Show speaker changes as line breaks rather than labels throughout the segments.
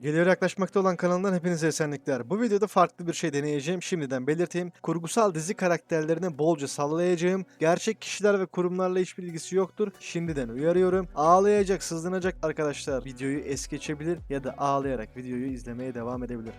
Geliyor yaklaşmakta olan kanalından hepinize esenlikler. Bu videoda farklı bir şey deneyeceğim. Şimdiden belirteyim. Kurgusal dizi karakterlerini bolca sallayacağım. Gerçek kişiler ve kurumlarla hiçbir ilgisi yoktur. Şimdiden uyarıyorum. Ağlayacak, sızlanacak arkadaşlar videoyu es geçebilir ya da ağlayarak videoyu izlemeye devam edebilir.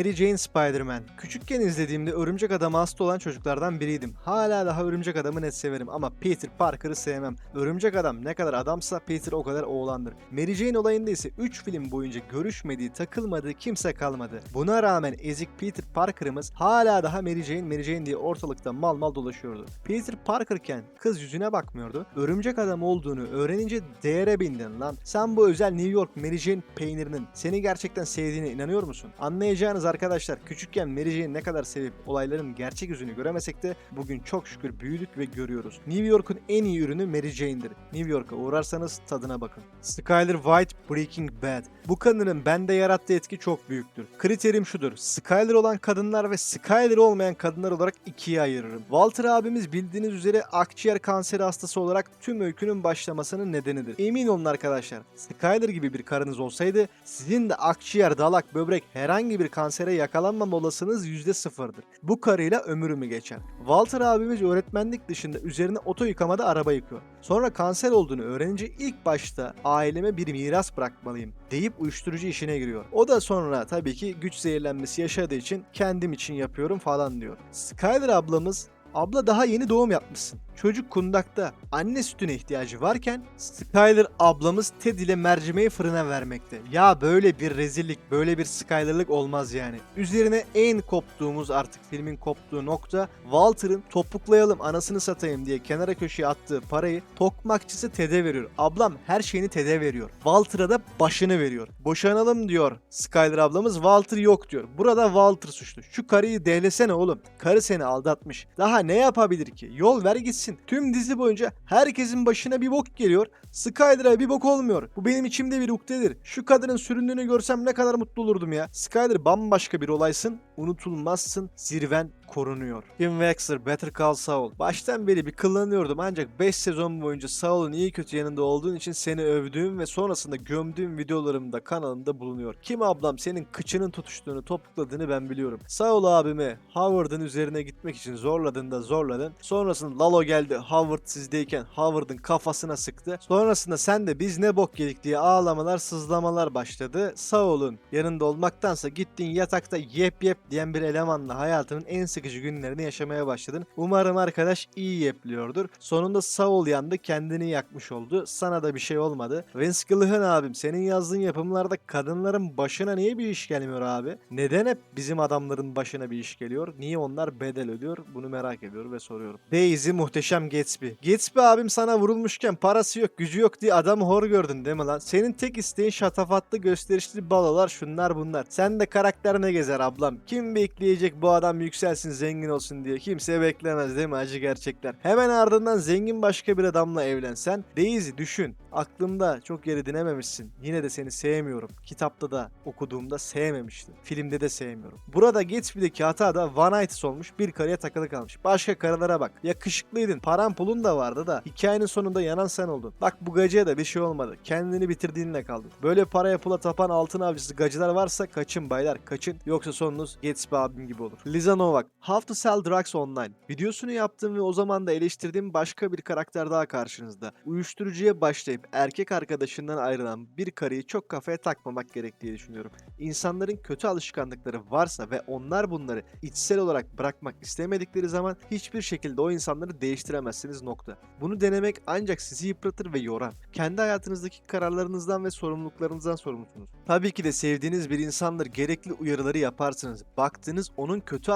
Mary Jane Spider-Man. Küçükken izlediğimde Örümcek Adam'a hasta olan çocuklardan biriydim. Hala daha Örümcek Adam'ı net severim ama Peter Parker'ı sevmem. Örümcek Adam ne kadar adamsa Peter o kadar oğlandır. Mary Jane olayında ise 3 film boyunca görüşmediği, takılmadığı kimse kalmadı. Buna rağmen ezik Peter Parker'ımız hala daha Mary Jane, Mary Jane diye ortalıkta mal mal dolaşıyordu. Peter Parker'ken kız yüzüne bakmıyordu. Örümcek Adam olduğunu öğrenince değere bindin lan. Sen bu özel New York Mary Jane peynirinin seni gerçekten sevdiğine inanıyor musun? Anlayacağınız arkadaşlar küçükken Mary Jane'i ne kadar sevip olayların gerçek yüzünü göremesek de bugün çok şükür büyüdük ve görüyoruz. New York'un en iyi ürünü Mary Jane'dir. New York'a uğrarsanız tadına bakın. Skyler White Breaking Bad. Bu kadının bende yarattığı etki çok büyüktür. Kriterim şudur. Skyler olan kadınlar ve Skyler olmayan kadınlar olarak ikiye ayırırım. Walter abimiz bildiğiniz üzere akciğer kanseri hastası olarak tüm öykünün başlamasının nedenidir. Emin olun arkadaşlar. Skyler gibi bir karınız olsaydı sizin de akciğer, dalak, böbrek herhangi bir kansere yakalanmama olasılığınız %0'dır. Bu karıyla ömrümü geçer. Walter abimiz öğretmenlik dışında üzerine oto yıkamada araba yıkıyor. Sonra kanser olduğunu öğrenince ilk başta aileme bir miras bırakmalıyım deyip uyuşturucu işine giriyor. O da sonra tabii ki güç zehirlenmesi yaşadığı için kendim için yapıyorum falan diyor. Skyler ablamız Abla daha yeni doğum yapmışsın. Çocuk kundakta. Anne sütüne ihtiyacı varken Skyler ablamız Ted ile mercimeği fırına vermekte. Ya böyle bir rezillik, böyle bir Skyler'lık olmaz yani. Üzerine en koptuğumuz artık filmin koptuğu nokta Walter'ın topuklayalım anasını satayım diye kenara köşeye attığı parayı tokmakçısı Ted'e veriyor. Ablam her şeyini Ted'e veriyor. Walter'a da başını veriyor. Boşanalım diyor Skyler ablamız. Walter yok diyor. Burada Walter suçlu. Şu karıyı dehlesene oğlum. Karı seni aldatmış. Daha ne yapabilir ki? Yol ver gitsin. Tüm dizi boyunca herkesin başına bir bok geliyor. Skyler'a bir bok olmuyor. Bu benim içimde bir ukdedir. Şu kadının süründüğünü görsem ne kadar mutlu olurdum ya. Skyler bambaşka bir olaysın. Unutulmazsın. Zirven korunuyor. Kim Wexler, Better Call Saul. Baştan beri bir kullanıyordum ancak 5 sezon boyunca Saul'un iyi kötü yanında olduğun için seni övdüğüm ve sonrasında gömdüğüm videolarımda kanalımda bulunuyor. Kim ablam senin kıçının tutuştuğunu topukladığını ben biliyorum. Saul abimi Howard'ın üzerine gitmek için zorladığında zorladın. Sonrasında Lalo geldi Howard sizdeyken Howard'ın kafasına sıktı. Sonrasında sen de biz ne bok yedik diye ağlamalar sızlamalar başladı. Saul'un yanında olmaktansa gittin yatakta yep yep diyen bir elemanla hayatının en sıkıcı günlerini yaşamaya başladın. Umarım arkadaş iyi yepliyordur. Sonunda Saul yandı kendini yakmış oldu. Sana da bir şey olmadı. Vince Gilligan abim senin yazdığın yapımlarda kadınların başına niye bir iş gelmiyor abi? Neden hep bizim adamların başına bir iş geliyor? Niye onlar bedel ödüyor? Bunu merak ediyor ve soruyorum. Daisy muhteşem Gatsby. Gatsby abim sana vurulmuşken parası yok gücü yok diye adamı hor gördün değil mi lan? Senin tek isteğin şatafatlı gösterişli balolar şunlar bunlar. Sen de karakter ne gezer ablam? Kim bekleyecek bu adam yükselsin zengin olsun diye? Kimse beklemez değil mi acı gerçekler? Hemen ardından zengin başka bir adamla evlensen Daisy düşün. Aklımda çok yeri dinememişsin. Yine de seni sevmiyorum. Kitapta da okuduğumda sevmemiştim. Filmde de sevmiyorum. Burada Gatsby'deki hata da One Night olmuş. Bir karıya takılı kalmış. Başka karılara bak. Yakışıklıydın. Paran pulun da vardı da. Hikayenin sonunda yanan sen oldun. Bak bu gacıya da bir şey olmadı. Kendini bitirdiğinle kaldın. Böyle paraya pula tapan altın avcısı gacılar varsa kaçın baylar kaçın. Yoksa sonunuz Gatsby abim gibi olur. Liza Novak. How to Sell Drugs Online. Videosunu yaptığım ve o zaman da eleştirdiğim başka bir karakter daha karşınızda. Uyuşturucuya başlayıp erkek arkadaşından ayrılan bir karıyı çok kafaya takmamak gerek düşünüyorum. İnsanların kötü alışkanlıkları varsa ve onlar bunları içsel olarak bırakmak istemedikleri zaman hiçbir şekilde o insanları değiştiremezsiniz nokta. Bunu denemek ancak sizi yıpratır ve yorar. Kendi hayatınızdaki kararlarınızdan ve sorumluluklarınızdan sorumlusunuz. Tabii ki de sevdiğiniz bir insandır gerekli uyarıları yaparsınız. Baktığınız onun kötü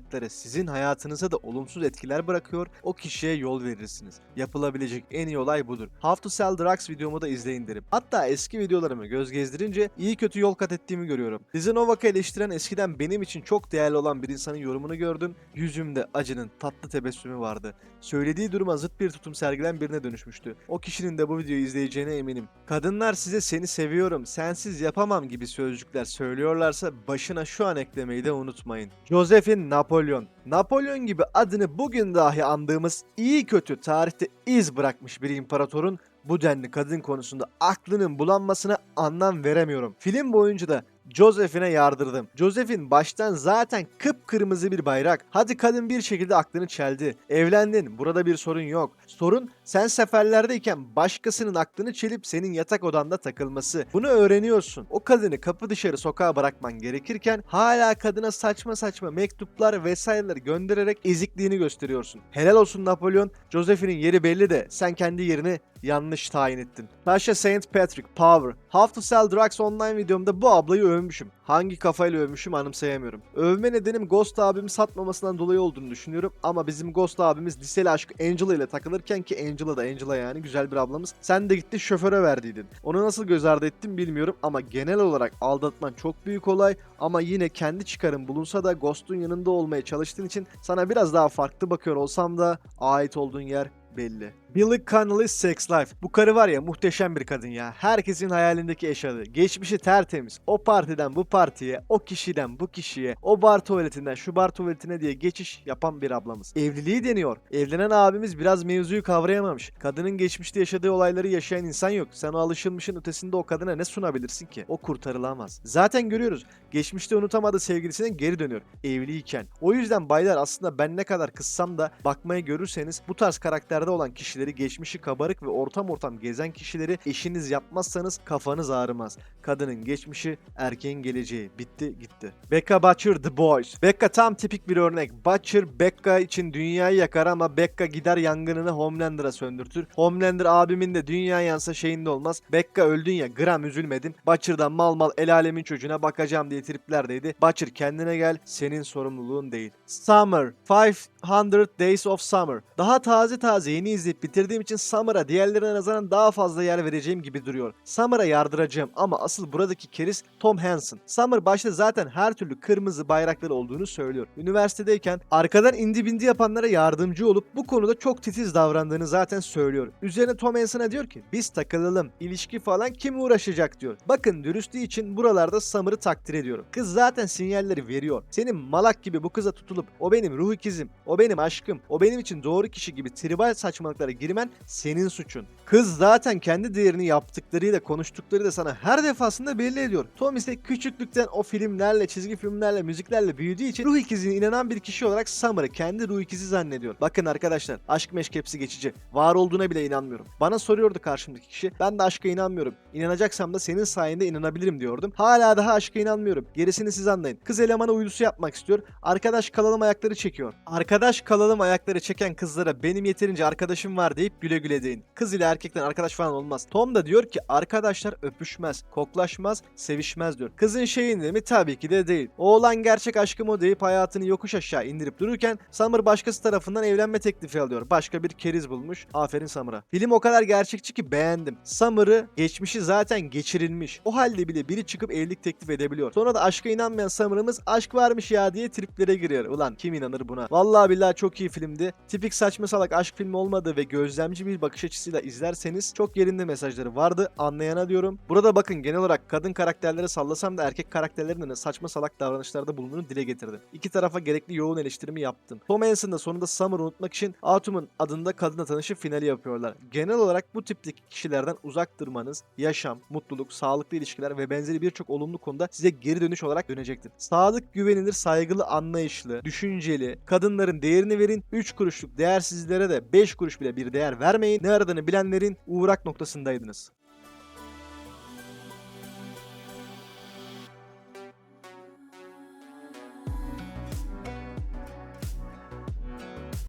alışkanlıkları sizin hayatınıza da olumsuz etkiler bırakıyor, o kişiye yol verirsiniz. Yapılabilecek en iyi olay budur. How to Sell Drugs videomu da izleyin derim. Hatta eski videolarımı göz gezdirince iyi kötü yol kat ettiğimi görüyorum. Liza Novak'ı eleştiren eskiden benim için çok değerli olan bir insanın yorumunu gördüm. Yüzümde acının tatlı tebessümü vardı. Söylediği duruma zıt bir tutum sergilen birine dönüşmüştü. O kişinin de bu videoyu izleyeceğine eminim. Kadınlar size seni seviyorum, sensiz yapamam gibi sözcükler söylüyorlarsa başına şu an eklemeyi de unutmayın. Josephine Napolyon. Napolyon gibi adını bugün dahi andığımız iyi kötü tarihte iz bırakmış bir imparatorun bu denli kadın konusunda aklının bulanmasına anlam veremiyorum. Film boyunca da Joseph'ine yardırdım. Joseph'in baştan zaten kıpkırmızı bir bayrak. Hadi kadın bir şekilde aklını çeldi. Evlendin. Burada bir sorun yok. Sorun sen seferlerdeyken başkasının aklını çelip senin yatak odanda takılması. Bunu öğreniyorsun. O kadını kapı dışarı sokağa bırakman gerekirken hala kadına saçma saçma mektuplar vesaireler göndererek ezikliğini gösteriyorsun. Helal olsun Napolyon. Joseph'inin yeri belli de sen kendi yerini yanlış tayin ettin. Tasha St. Patrick, Power. How to Sell Drugs Online videomda bu ablayı övmüşüm. Hangi kafayla övmüşüm anımsayamıyorum. Övme nedenim Ghost abimi satmamasından dolayı olduğunu düşünüyorum ama bizim Ghost abimiz liseli aşkı Angela ile takılırken ki Angela da Angela yani güzel bir ablamız. Sen de gitti şoföre verdiydin. Onu nasıl göz ardı ettim bilmiyorum ama genel olarak aldatman çok büyük olay ama yine kendi çıkarın bulunsa da Ghost'un yanında olmaya çalıştığın için sana biraz daha farklı bakıyor olsam da ait olduğun yer belli. Billy Connolly Sex Life. Bu karı var ya muhteşem bir kadın ya. Herkesin hayalindeki eş adı. Geçmişi tertemiz. O partiden bu partiye, o kişiden bu kişiye, o bar tuvaletinden şu bar tuvaletine diye geçiş yapan bir ablamız. Evliliği deniyor. Evlenen abimiz biraz mevzuyu kavrayamamış. Kadının geçmişte yaşadığı olayları yaşayan insan yok. Sen o alışılmışın ötesinde o kadına ne sunabilirsin ki? O kurtarılamaz. Zaten görüyoruz. Geçmişte unutamadığı sevgilisine geri dönüyor. Evliyken. O yüzden baylar aslında ben ne kadar kıssam da bakmayı görürseniz bu tarz karakterde olan kişileri geçmişi kabarık ve ortam ortam gezen kişileri eşiniz yapmazsanız kafanız ağrımaz. Kadının geçmişi, erkeğin geleceği. Bitti gitti. Becca Butcher The Boys. Becca tam tipik bir örnek. Butcher Becca için dünyayı yakar ama Becca gider yangınını Homelander'a söndürtür. Homelander abimin de dünya yansa şeyinde olmaz. Becca öldün ya gram üzülmedin. Butcher'dan mal mal el alemin çocuğuna bakacağım diye triplerdeydi. Butcher kendine gel senin sorumluluğun değil. Summer 500 Days of Summer. Daha taze taze yeni izleyip bitirdiğim için Summer'a diğerlerine nazaran daha fazla yer vereceğim gibi duruyor. Summer'a yardıracağım ama asıl buradaki keriz Tom Hansen. Summer başta zaten her türlü kırmızı bayrakları olduğunu söylüyor. Üniversitedeyken arkadan indi bindi yapanlara yardımcı olup bu konuda çok titiz davrandığını zaten söylüyor. Üzerine Tom Hansen'a diyor ki biz takılalım, ilişki falan kim uğraşacak diyor. Bakın dürüstlüğü için buralarda Summer'ı takdir ediyorum. Kız zaten sinyalleri veriyor. Senin malak gibi bu kıza tutulup o benim ruh ikizim, o benim aşkım, o benim için doğru kişi gibi tribal saçmalıklara girmen senin suçun. Kız zaten kendi değerini yaptıklarıyla konuştuklarıyla sana her defasında belli ediyor. Tom ise küçüklükten o filmlerle, çizgi filmlerle, müziklerle büyüdüğü için ruh ikizine inanan bir kişi olarak Summer'ı kendi ruh ikizi zannediyor. Bakın arkadaşlar aşk meşk hepsi geçici. Var olduğuna bile inanmıyorum. Bana soruyordu karşımdaki kişi. Ben de aşka inanmıyorum. İnanacaksam da senin sayende inanabilirim diyordum. Hala daha aşka inanmıyorum. Gerisini siz anlayın. Kız elemana uydusu yapmak istiyor. Arkadaş kalalım ayakları çekiyor. Arkadaş kalalım ayakları çeken kızlara benim yeterince arkadaşım var deyip güle güle deyin. Kız ile erkekten arkadaş falan olmaz. Tom da diyor ki arkadaşlar öpüşmez, koklaşmaz, sevişmez diyor. Kızın şeyinde mi? Tabii ki de değil. Oğlan gerçek aşkım o deyip hayatını yokuş aşağı indirip dururken Summer başkası tarafından evlenme teklifi alıyor. Başka bir keriz bulmuş. Aferin Summer'a. Film o kadar gerçekçi ki beğendim. Summer'ı geçmişi zaten geçirilmiş. O halde bile biri çıkıp evlilik teklif edebiliyor. Sonra da aşka inanmayan Summer'ımız aşk varmış ya diye triplere giriyor. Ulan kim inanır buna? Vallahi billahi çok iyi filmdi. Tipik saçma salak aşk filmi olmadığı ve gözlemci bir bakış açısıyla izlerseniz çok yerinde mesajları vardı. Anlayana diyorum. Burada bakın genel olarak kadın karakterlere sallasam da erkek karakterlerinin de saçma salak davranışlarda bulunduğunu dile getirdim. İki tarafa gerekli yoğun eleştirimi yaptım. Tom Hansen de sonunda Summer'ı unutmak için Autumn'un adında kadınla tanışıp finali yapıyorlar. Genel olarak bu tipteki kişilerden uzak durmanız, yaşam, mutluluk, sağlıklı ilişkiler ve benzeri birçok olumlu konuda size geri dönüş olarak dönecektir. Sadık, güvenilir, saygılı, anlayışlı, düşünceli, kadınların değerini verin, 3 kuruşluk değersizlere de 5 kuruş bile değer vermeyin. Ne aradığını bilenlerin uğrak noktasındaydınız.